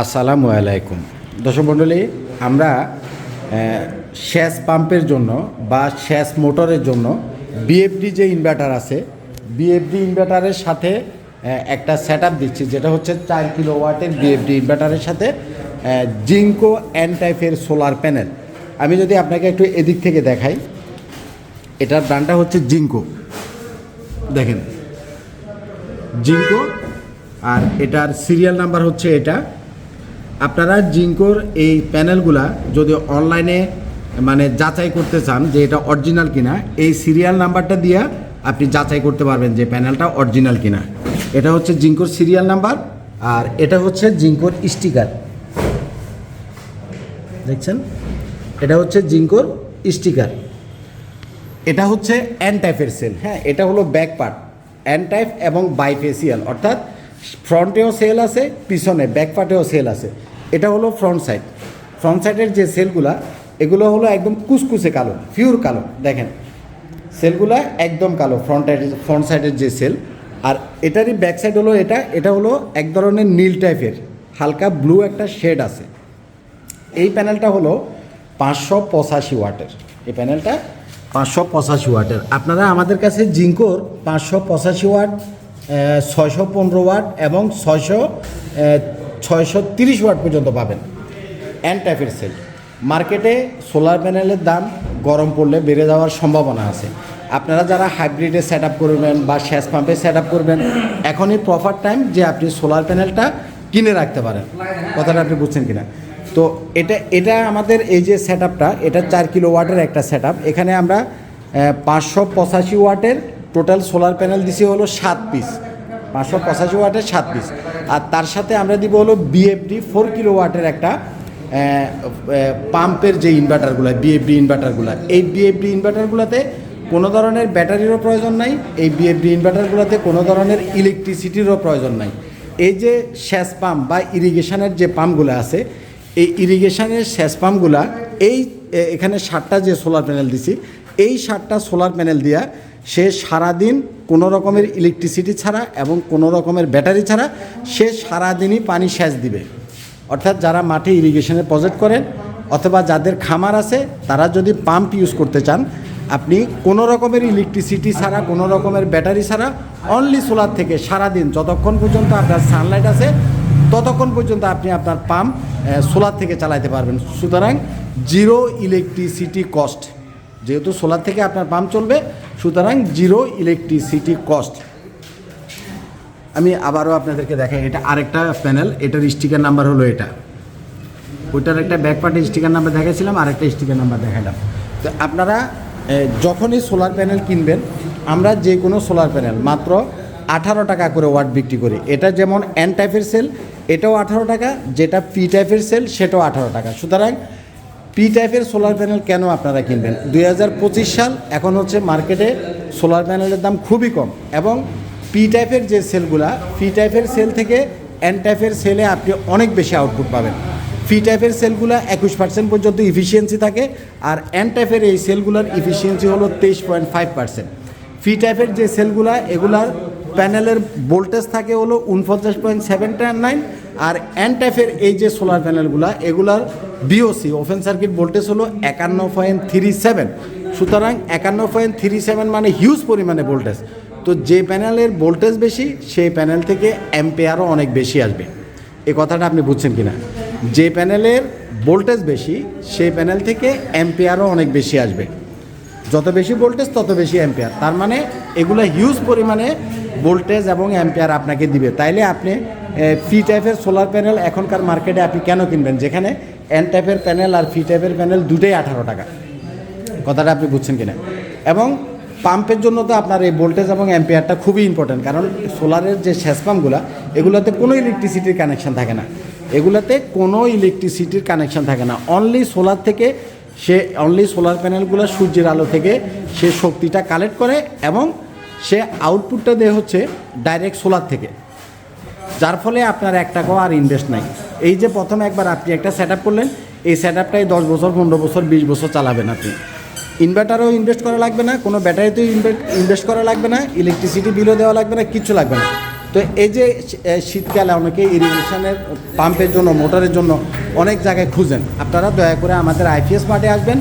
আসসালামু আলাইকুম। দর্শক মণ্ডলী, আমরা শ্যাস পাম্পের জন্য বা শ্যাস মোটরের জন্য বিএফডি যে ইনভার্টার আছে বিএফডি ইনভার্টারের সাথে একটা সেট দিচ্ছি, যেটা হচ্ছে চার কিলো ওয়াটের বিএফডি ইনভার্টারের সাথে জিঙ্কো অ্যান টাইপের সোলার প্যানেল আমি যদি আপনাকে একটু এদিক থেকে দেখাই, এটার ব্র্যান্ডটা হচ্ছে জিঙ্কো দেখেন জিঙ্কো আর এটার সিরিয়াল নাম্বার হচ্ছে এটা। আপনারা জিঙ্কোর এই প্যানেলগুলা যদি অনলাইনে মানে যাচাই করতে চান যে এটা অরিজিনাল কিনা, এই সিরিয়াল নাম্বারটা দিয়ে আপনি যাচাই করতে পারবেন যে প্যানেলটা অরিজিনাল কিনা। এটা হচ্ছে জিঙ্কোর সিরিয়াল নাম্বার আর এটা হচ্ছে জিঙ্কোর স্টিকার। দেখছেন? এটা হচ্ছে জিঙ্কোর স্টিকার। এটা হচ্ছে অ্যান টাইপের সেল হ্যাঁ এটা হলো ব্যাক পার্ট অ্যান এবং বাইফেসিয়াল অর্থাৎ ফ্রন্টেও সেল আছে, পিছনে ব্যাক পার্টেও সেল আছে। এটা হলো ফ্রন্ট সাইড ফ্রন্ট সাইডের যে সেলগুলা, এগুলো হলো একদম কুচকুচে কালো পিওর কালো, দেখেন। সেলগুলা একদম কালো ফ্রন্ট ফ্রন্ট সাইডের যে সেল। আর এটারই ব্যাক সাইড হলো এটা এটা হলো এক ধরনের নীল টাইপের হালকা ব্লু একটা শেড আছে। এই প্যানেলটা হলো পাঁচশো পঁচাশি ওয়াটের। এই প্যানেলটা পাঁচশো পঁচাশি ওয়াটের। আপনারা আমাদের কাছে জিঙ্কোর পাঁচশো পঁচাশি ওয়াট ছয়শো পনেরো ওয়াট এবং ছয়শো ছয়শো তিরিশ ওয়াট পর্যন্ত পাবেন। অ্যান টাইপের সেল মার্কেটে সোলার প্যানেলের দাম গরম পড়লে বেড়ে যাওয়ার সম্ভাবনা আছে। আপনারা যারা হাইব্রিডে সেট আপ করবেন বা শ্যাস পাম্পে সেট আপ করবেন, এখনই প্রপার টাইম যে আপনি সোলার প্যানেলটা কিনে রাখতে পারেন। কথাটা আপনি বুঝছেন কিনা? তো এটা এটা আমাদের এই যে সেট আপটা এটা চার কিলো ওয়াটের একটা সেট আপ এখানে আমরা পাঁচশো পঁচাশি ওয়াটের টোটাল সোলার প্যানেল দিছি হলো সাত পিস, পাঁচশো পঁচাশি ওয়াটের সাত পিস। আর তার সাথে আমরা দিব হলো বিএফডি ফোর কিলো ওয়াটের একটা পাম্পের যে ইনভার্টারগুলো বিএফডি ইনভার্টারগুলো এই বিএফডি ইনভার্টারগুলোতে কোনো ধরনের ব্যাটারিরও প্রয়োজন নাই, এই বিএফডি ইনভার্টারগুলোতে কোনো ধরনের ইলেকট্রিসিটিরও প্রয়োজন নাই। এই যে সেচ পাম্প বা ইরিগেশনের যে পাম্পগুলো আছে, এই ইরিগেশনের সেচ পাম্পগুলা এই এখানে সাতটা যে সোলার প্যানেল দিছি এই সারটা সোলার প্যানেল দিয়া সে সারাদিন কোনো রকমের ইলেকট্রিসিটি ছাড়া এবং কোনো রকমের ব্যাটারি ছাড়া সে সারাদিনই পানি সেচ দিবে। অর্থাৎ যারা মাঠে ইরিগেশনের প্রজেক্ট করেন অথবা যাদের খামার আছে, তারা যদি পাম্প ইউজ করতে চান, আপনি কোনো রকমের ইলেকট্রিসিটি ছাড়া, কোনো রকমের ব্যাটারি ছাড়া অনলি সোলার থেকে সারাদিন যতক্ষণ পর্যন্ত আপনার সানলাইট আছে, ততক্ষণ পর্যন্ত আপনি আপনার পাম্প সোলার থেকে চালাতে পারবেন। সুতরাং জিরো ইলেকট্রিসিটি কস্ট যেহেতু সোলার থেকে আপনার পাম্প চলবে, সুতরাং জিরো ইলেকট্রিসিটি কস্ট। আমি আবারও আপনাদেরকে দেখাই, এটা আরেকটা প্যানেল, এটার স্টিকার নাম্বার হলো এটা। ওইটার একটা ব্যাক পার্টে স্টিকার নাম্বার দেখাইছিলাম আর একটা স্টিকার নাম্বার দেখাইলাম। তো আপনারা যখনই সোলার প্যানেল কিনবেন, আমরা যে কোনো সোলার প্যানেল, মাত্র আঠারো টাকা করে ওয়াট বিক্রি করি। এটা যেমন এন টাইপের সেল এটাও আঠারো টাকা, যেটা পি টাইপের সেল সেটাও আঠারো টাকা। সুতরাং পি টাইপের সোলার প্যানেল কেন আপনারা কিনবেন? দুই হাজার পঁচিশ সাল এখন হচ্ছে মার্কেটে সোলার প্যানেলের দাম খুবই কম এবং পি টাইপের যে সেলগুলা পি টাইপের সেল থেকে এন টাইপের সেলে আপনি অনেক বেশি আউটপুট পাবেন। ফি টাইপের সেলগুলো একুশ পার্সেন্ট পর্যন্ত ইফিসিয়েন্সি থাকে আর এন টাইপের এই সেলগুলোর ইফিসিয়েন্সি হলো তেইশ পয়েন্ট ফাইভ পার্সেন্ট। ফি টাইপের যে সেলগুলা, এগুলার প্যানেলের ভোল্টেজ থাকে হলো উনপঞ্চাশ পয়েন্ট সেভেন নাইন আর এন টাইপের এই যে সোলার প্যানেলগুলো এগুলার বিওসি ওপেন সার্কিট ভোল্টেজ হলো একান্ন পয়েন্ট থ্রি সেভেন। সুতরাং একান্ন পয়েন্ট থ্রি সেভেন মানে হিউজ পরিমাণে ভোল্টেজ তো যে প্যানেলের ভোল্টেজ বেশি, সেই প্যানেল থেকে অ্যাম্পেয়ারও অনেক বেশি আসবে। এ কথাটা আপনি বুঝছেন কিনা? যে প্যানেলের ভোল্টেজ বেশি, সেই প্যানেল থেকে অ্যাম্পেয়ারও অনেক বেশি আসবে। যত বেশি ভোল্টেজ তত বেশি অ্যাম্পেয়ার তার মানে এগুলো হিউজ পরিমাণে ভোল্টেজ এবং অ্যাম্পেয়ার আপনাকে দিবে। তাইলে আপনি ফি টাইপের সোলার প্যানেল এখনকার মার্কেটে আপনি কেন কিনবেন? যেখানে এন টাইপের প্যানেল আর ফি টাইপের প্যানেল দুটোই আঠারো টাকা। কথাটা আপনি বুঝছেন কিনা? এবং পাম্পের জন্য তো আপনার এই ভোল্টেজ এবং অ্যাম্পিয়ারটা খুবই ইম্পর্টেন্ট কারণ সোলারের যে সেচ পাম্পগুলো এগুলোতে কোনো ইলেকট্রিসিটির কানেকশন থাকে না। এগুলোতে কোনো ইলেকট্রিসিটির কানেকশন থাকে না। অনলি সোলার থেকে সে অনলি সোলার প্যানেলগুলো সূর্যের আলো থেকে সে শক্তিটা কালেক্ট করে এবং সে আউটপুটটা দেয় হচ্ছে ডাইরেক্ট সোলার থেকে। যার ফলে আপনার এক টাকাও আর ইনভেস্ট নাই। এই যে প্রথম একবার আপনি একটা সেট করলেন, এই সেট আপটাই দশ বছর, পনেরো বছর, বিশ বছর চালাবেন আপনি। ইনভার্টারও ইনভেস্ট করা লাগবে না, কোনো ব্যাটারিতেও ইনভেস্ট করা লাগবে না ইলেকট্রিসিটি বিলও দেওয়া লাগবে না, কিচ্ছু লাগবে না। তো এই যে শীতকালে অনেকে ইরিগেশনের পাম্পের জন্য মোটরের জন্য অনেক জায়গায় খুঁজেন। আপনারা দয়া করে আমাদের আইপিএস মাঠে আসবেন।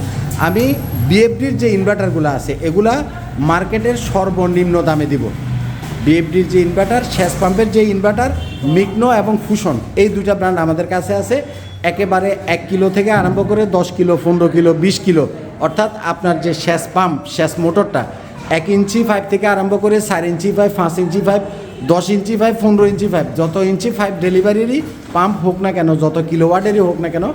আমি বিএফডির যে ইনভার্টারগুলো আছে, এগুলা মার্কেটের সর্বনিম্ন দামে দিব। বিএফডির যে ইনভার্টার শেষ পাম্পের যে ইনভার্টার মিকনো এবং ফুশন এই দুইটা ব্র্যান্ড আমাদের কাছে আছে। একেবারে এক কিলো থেকে আরম্ভ করে দশ কিলো, পনেরো কিলো, বিশ কিলো। অর্থাৎ আপনার যে শেষ পাম্প শেষ মোটরটা এক ইঞ্চি ফাইভ থেকে আরম্ভ করে চার ইঞ্চি ফাইভ পাঁচ ইঞ্চি ফাইভ দশ ইঞ্চি ফাইভ পনেরো ইঞ্চি ফাইভ যত ইঞ্চি ফাইভ ডেলিভারিরই পাম্প হোক না কেন, যত কিলোওয়াটেরই হোক না কেন,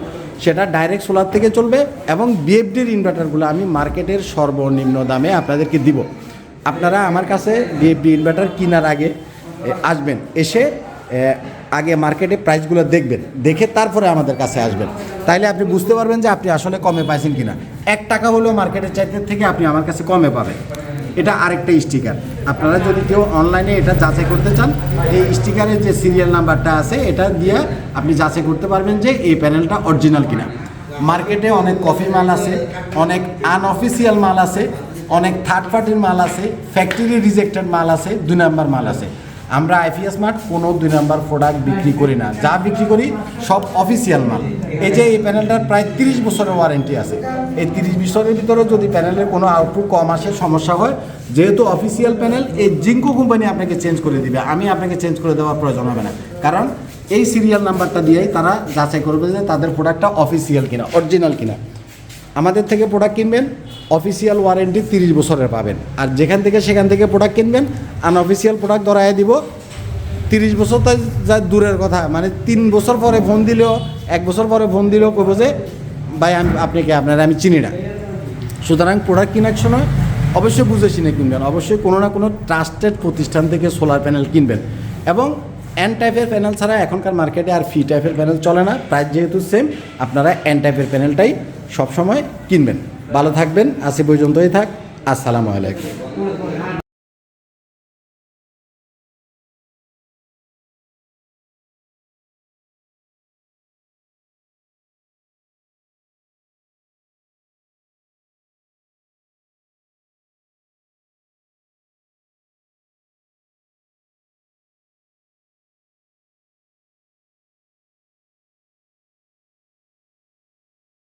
সেটা ডাইরেক্ট সোলার থেকে চলবে এবং বিএফডির ইনভার্টারগুলো আমি মার্কেটের সর্বনিম্ন দামে আপনাদেরকে দিব। আপনারা আমার কাছে বিএফডি ইনভার্টার কেনার আগে আসবেন। এসে আগে মার্কেটে প্রাইসগুলো দেখবেন। দেখে তারপরে আমাদের কাছে আসবেন। তাইলে আপনি বুঝতে পারবেন যে আপনি আসলে কমে পাইছেন কিনা। এক টাকা হলেও মার্কেটের চাইতে থেকে আপনি আমার কাছে কমে পাবেন। এটা আরেকটা স্টিকার আপনারা যদি কেউ অনলাইনে এটা যাচাই করতে চান, এই স্টিকারের যে সিরিয়াল নাম্বারটা আছে, এটা দিয়ে আপনি যাচাই করতে পারবেন যে এই প্যানেলটা অরিজিনাল কিনা। মার্কেটে অনেক কফি মাল আছে, অনেক আনঅফিসিয়াল মাল আছে অনেক থার্ড পার্টির মাল আছে ফ্যাক্টরি রিজেক্টেড মাল আছে, দুই নাম্বার মাল আছে। আমরা আইপিএস মার্ট কোনো দুই নাম্বার প্রোডাক্ট বিক্রি করি না। যা বিক্রি করি, সব অফিসিয়াল মাল। এই যে এই প্যানেলটার প্রায় তিরিশ বছরের ওয়ারেন্টি আছে। এই তিরিশ বছরের ভিতরে যদি প্যানেলের কোনো আউটপুট কম আসে, সমস্যা হয়, যেহেতু অফিসিয়াল প্যানেল এই জিঙ্কো কোম্পানি আপনাকে চেঞ্জ করে দিবে। আমি আপনাকে চেঞ্জ করে দেওয়ার প্রয়োজন হবে না। কারণ এই সিরিয়াল নাম্বারটা দিয়েই তারা যাচাই করবে যে তাদের প্রোডাক্টটা অফিসিয়াল কিনা অরিজিনাল কিনা। আমাদের থেকে প্রোডাক্ট কিনবেন অফিসিয়াল ওয়ারেন্টি তিরিশ বছরের পাবেন। আর যেখান থেকে সেখান থেকে প্রোডাক্ট কিনবেন আনঅফিসিয়াল প্রোডাক্ট ধরায় দিব। তিরিশ বছর তো যা দূরের কথা মানে তিন বছর পরে ফোন দিলেও, এক বছর পরে ফোন দিলেও কইব যে, ভাই, আমি আপনাকে আপনারা আমি চিনি না। সুতরাং প্রোডাক্ট কেনার সময় অবশ্যই বুঝে শুনে কিনবেন। অবশ্যই কোনো না কোনো ট্রাস্টেড প্রতিষ্ঠান থেকে সোলার প্যানেল কিনবেন। এবং এন টাইপের প্যানেল ছাড়া এখনকার মার্কেটে আর ফি টাইপের প্যানেল চলে না। প্রাইস যেহেতু সেম আপনারা এন টাইপের প্যানেলটাই সবসময় কিনবেন। ভালো থাকবেন। আসি পর্যন্তই থাক। আসসালামু আলাইকুম।